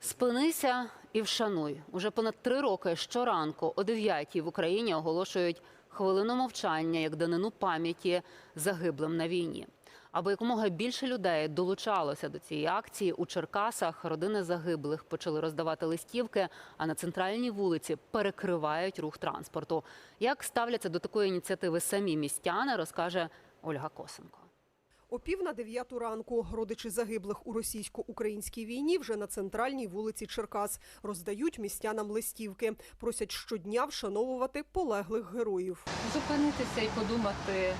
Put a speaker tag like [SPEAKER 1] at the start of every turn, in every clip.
[SPEAKER 1] Спинися і вшануй. Уже понад три роки щоранку о 9 в Україні оголошують хвилину мовчання як данину пам'яті загиблим на війні. Аби якомога більше людей долучалося до цієї акції, у Черкасах родини загиблих почали роздавати листівки, а на центральній вулиці перекривають рух транспорту. Як ставляться до такої ініціативи самі містяни, розкаже Ольга Косенко.
[SPEAKER 2] О пів на дев'яту ранку родичі загиблих у російсько-українській війні вже на центральній вулиці Черкас роздають містянам листівки. Просять щодня вшановувати полеглих героїв.
[SPEAKER 3] зупинитися і подумати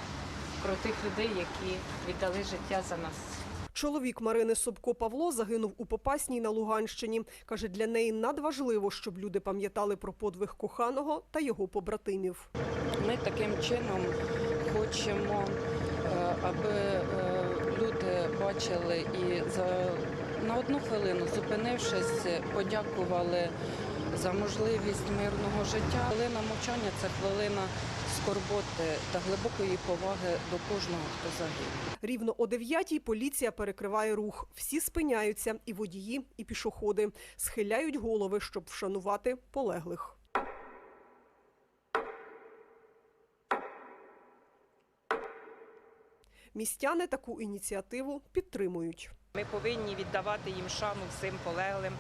[SPEAKER 3] про тих людей, які віддали життя за нас.
[SPEAKER 2] Чоловік Марини Собко Павло загинув у Попасній на Луганщині. Каже, для неї надважливо, щоб люди пам'ятали про подвиг коханого та його побратимів.
[SPEAKER 4] Ми таким чином хочемо, аби е, люди бачили і за на одну хвилину, зупинившись, подякували за можливість мирного життя. Хвилина мовчання це хвилина скорботи та глибокої поваги до кожного, хто загинув.
[SPEAKER 2] Рівно о дев'ятій поліція перекриває рух. Всі спиняються, і водії, і пішоходи. Схиляють голови, щоб вшанувати полеглих. Містяни таку ініціативу підтримують.
[SPEAKER 5] Ми повинні віддавати їм шану всім полеглим,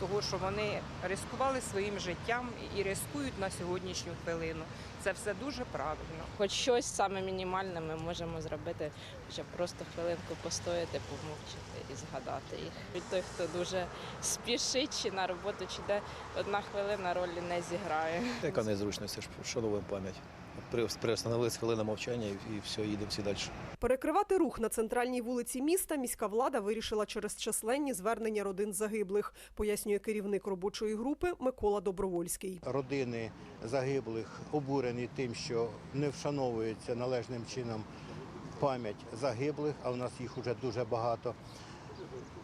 [SPEAKER 5] того що вони ризикували своїм життям і ризикують на сьогоднішню хвилину. Це все дуже правильно.
[SPEAKER 6] Хоч щось саме мінімальне ми можемо зробити, щоб просто хвилинку постояти, помовчати і згадати їх. Від той, хто дуже спішить чи на роботу, чи де одна хвилина ролі не зіграє.
[SPEAKER 7] Яка незручність, все ж вшановуємо пам'ять. При- Приостановилась хвилина мовчання і, і все, їдемо всі далі.
[SPEAKER 2] Перекривати рух на центральній вулиці міста міська влада вирішила через численні звернення родин загиблих, пояснює керівник робочої групи Микола Добровольський.
[SPEAKER 8] родини загиблих обурені тим, що не вшановується належним чином пам'ять загиблих, а в нас їх вже дуже багато.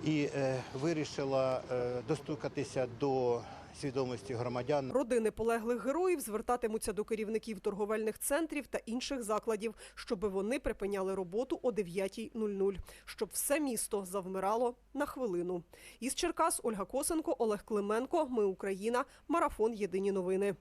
[SPEAKER 8] І е, вирішила е, достукатися до свідомості громадян.
[SPEAKER 2] Родини полеглих героїв звертатимуться до керівників торговельних центрів та інших закладів, щоб вони припиняли роботу о 9.00, щоб все місто завмирало на хвилину. Із Черкас Ольга Косенко, Олег Клименко. Ми Україна. Марафон. Єдині новини.